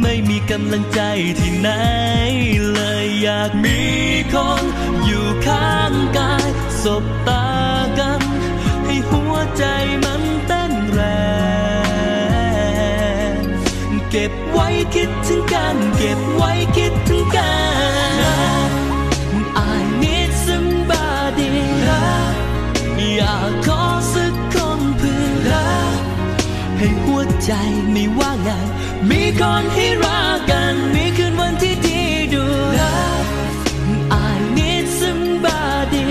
ไม่มีกำลังใจที่ไหน เลยอยากมีคนอยู่ข้างกายสบตากัน ให้หัวใจมันเต้นแรง เก็บไว้คิดถึงกัน เก็บไว้คิดถึงกัน ให้หัวใจไม่ว่างงาน มีคนให้รักกัน มีคืนวันที่ดีดูรัก I need somebody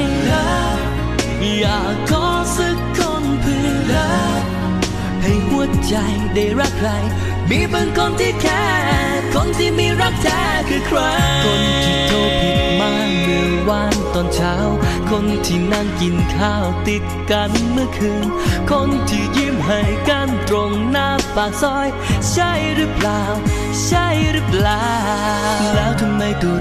อยากขอสักคนเพื่อรักให้หัวใจได้รักใคร มีบางคนที่แค่ คนที่มีรักแท้านตอนเช้า คนที่นั่งกินข้าวติดกันเมื่อคืน คนที่ยิ้มให้กันตรงหน้าปากซอย ใช่หรือเปล่า ใช่หรือเปล่า แล้วทำไมตัว